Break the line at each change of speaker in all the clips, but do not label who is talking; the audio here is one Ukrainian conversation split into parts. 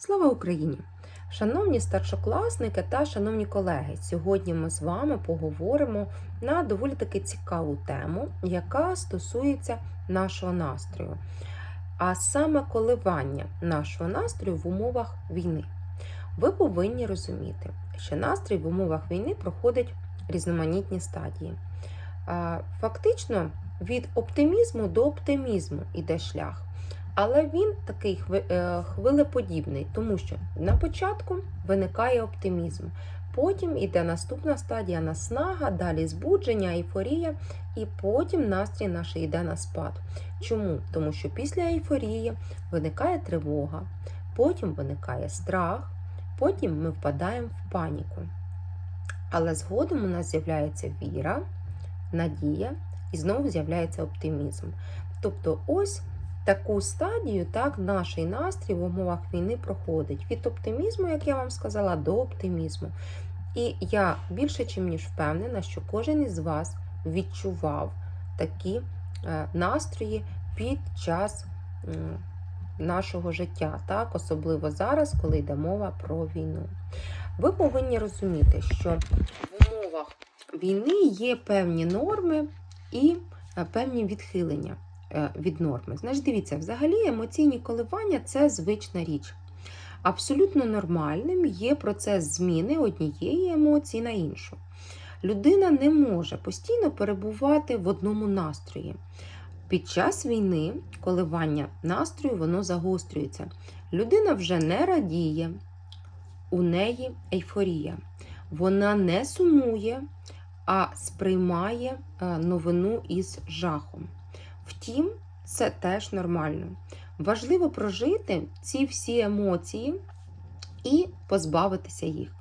Слава Україні! Шановні старшокласники та шановні колеги, сьогодні ми з вами поговоримо на доволі таки цікаву тему, яка стосується нашого настрою, а саме коливання нашого настрою в умовах війни. Ви повинні розуміти, що настрій в умовах війни проходить різноманітні стадії. Фактично від оптимізму до оптимізму йде шлях. Але він такий е, хвилеподібний, тому що на початку виникає оптимізм, потім іде наступна стадія наснага, далі збудження, ейфорія, і потім настрій наш йде на спад. Чому? Тому що після ейфорії виникає тривога, потім виникає страх, потім ми впадаємо в паніку. Але згодом у нас з'являється віра, надія і знову з'являється оптимізм. Тобто, ось таку стадію так наш настрій в умовах війни проходить від оптимізму, як я вам сказала, до оптимізму. І я більше чим ніж впевнена, що кожен із вас відчував такі е, настрої під час нашого життя, так, особливо зараз, коли йде мова про війну. Ви повинні розуміти, що в умовах війни є певні норми і е, певні відхилення від норми. Значить, дивіться, взагалі емоційні коливання це звична річ. Абсолютно нормальним є процес зміни однієї емоції на іншу. Людина не може постійно перебувати в одному настрої. Під час війни коливання настрою воно загострюється. Людина вже не радіє, у неї ейфорія. Вона не сумує, а сприймає е, новину із жахом. Втім, це теж нормально. Важливо прожити ці всі емоції і позбавитися їх.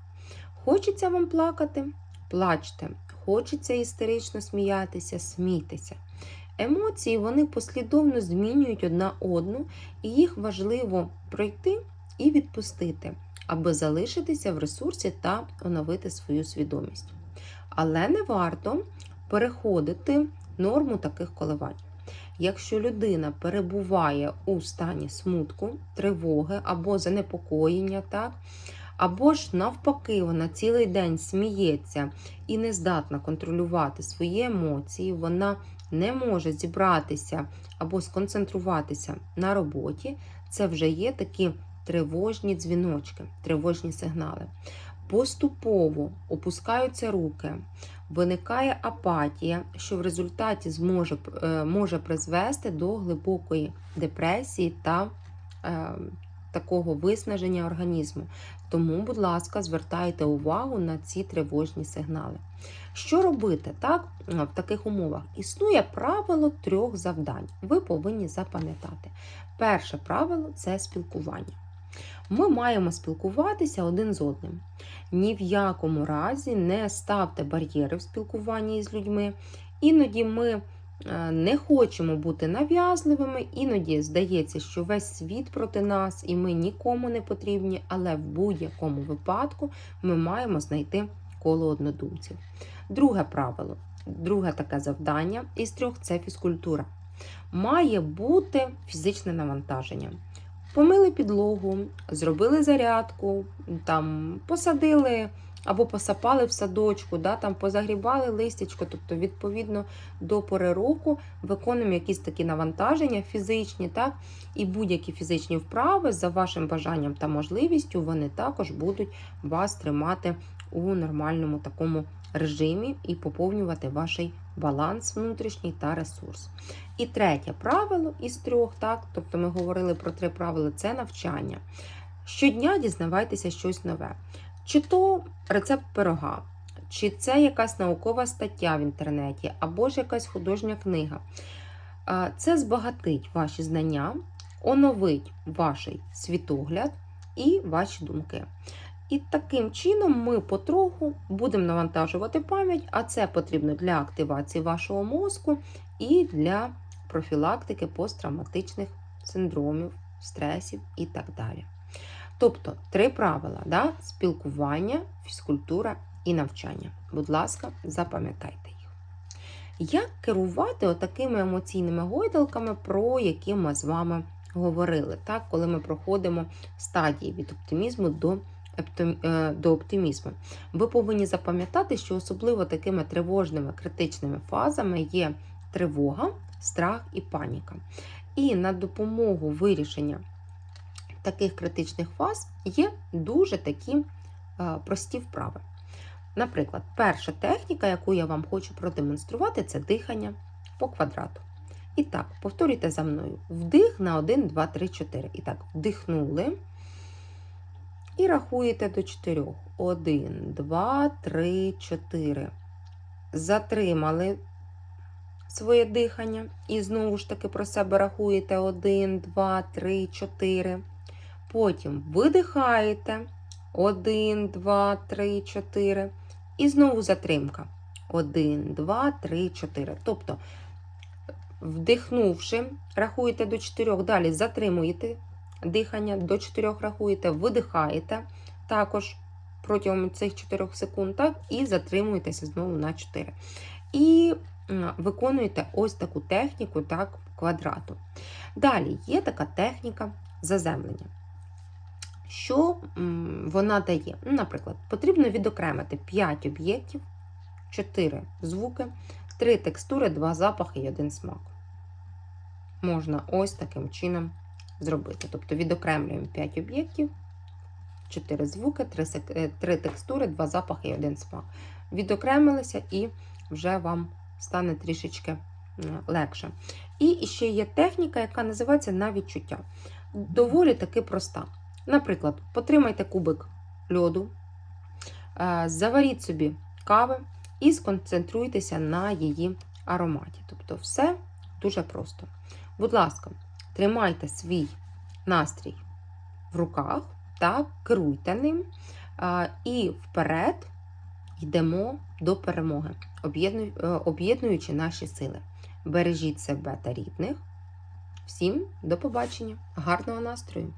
Хочеться вам плакати? Плачте. Хочеться істерично сміятися, смійтеся. Емоції вони послідовно змінюють одна одну, і їх важливо пройти і відпустити, аби залишитися в ресурсі та оновити свою свідомість. Але не варто переходити норму таких коливань. Якщо людина перебуває у стані смутку, тривоги або занепокоєння, так, або ж навпаки, вона цілий день сміється і не здатна контролювати свої емоції, вона не може зібратися або сконцентруватися на роботі, це вже є такі тривожні дзвіночки, тривожні сигнали. Поступово опускаються руки, виникає апатія, що в результаті зможе, е, може призвести до глибокої депресії та е, такого виснаження організму. Тому, будь ласка, звертайте увагу на ці тривожні сигнали. Що робити так, в таких умовах? Існує правило трьох завдань. Ви повинні запам'ятати. Перше правило це спілкування. Ми маємо спілкуватися один з одним. Ні в якому разі не ставте бар'єри в спілкуванні з людьми. Іноді ми е, не хочемо бути нав'язливими, іноді здається, що весь світ проти нас і ми нікому не потрібні, але в будь-якому випадку ми маємо знайти коло однодумців. Друге правило, друге таке завдання із трьох це фізкультура. Має бути фізичне навантаження. Помили підлогу, зробили зарядку, там посадили або посапали в садочку, да, там позагрібали листячко, тобто, відповідно до пори року виконуємо якісь такі навантаження фізичні, так, і будь-які фізичні вправи за вашим бажанням та можливістю, вони також будуть вас тримати у нормальному такому режимі і поповнювати ваш баланс внутрішній та ресурс. І третє правило із трьох, так, тобто ми говорили про три правила це навчання. Щодня дізнавайтеся щось нове. Чи то рецепт пирога, чи це якась наукова стаття в інтернеті, або ж якась художня книга. Це збагатить ваші знання, оновить ваш світогляд і ваші думки. І таким чином ми потроху будемо навантажувати пам'ять, а це потрібно для активації вашого мозку і для профілактики посттравматичних синдромів, стресів і так далі. Тобто три правила: да? спілкування, фізкультура і навчання. Будь ласка, запам'ятайте їх. Як керувати отакими емоційними гойдалками, про які ми з вами говорили, так, коли ми проходимо стадії від оптимізму до, до оптимізму. Ви повинні запам'ятати, що особливо такими тривожними критичними фазами є тривога, страх і паніка. І на допомогу вирішення таких критичних фаз є дуже такі е, прості вправи. Наприклад, перша техніка, яку я вам хочу продемонструвати, це дихання по квадрату. І так, повторюйте за мною. Вдих на 1, 2, 3, 4. І так, вдихнули. І рахуєте до 4. 1, 2, 3, 4. Затримали своє дихання. І знову ж таки про себе рахуєте 1, 2, 3, 4. Потім видихаєте. 1, 2, 3, 4. І знову затримка. 1, 2, 3, 4. Тобто, вдихнувши, рахуєте до 4, далі затримуєте дихання, до 4 рахуєте, видихаєте також протягом цих 4 секунд, так, і затримуєтеся знову на 4. І виконуєте ось таку техніку, так, квадрату. Далі є така техніка заземлення. Що вона дає? Ну, Наприклад, потрібно відокремити 5 об'єктів, 4 звуки, 3 текстури, 2 запахи і 1 смак. Можна ось таким чином зробити. Тобто відокремлюємо 5 об'єктів, 4 звуки, 3, 3 текстури, 2 запахи і 1 смак. Відокремилися і вже вам стане трішечки легше. І ще є техніка, яка називається на відчуття. Доволі таки проста. Наприклад, потримайте кубик льоду, е, заваріть собі кави і сконцентруйтеся на її ароматі. Тобто, все дуже просто. Будь ласка, тримайте свій настрій в руках, так, керуйте ним і вперед йдемо до перемоги, е, об'єднуючи наші сили. Бережіть себе та рідних. Всім до побачення, гарного настрою!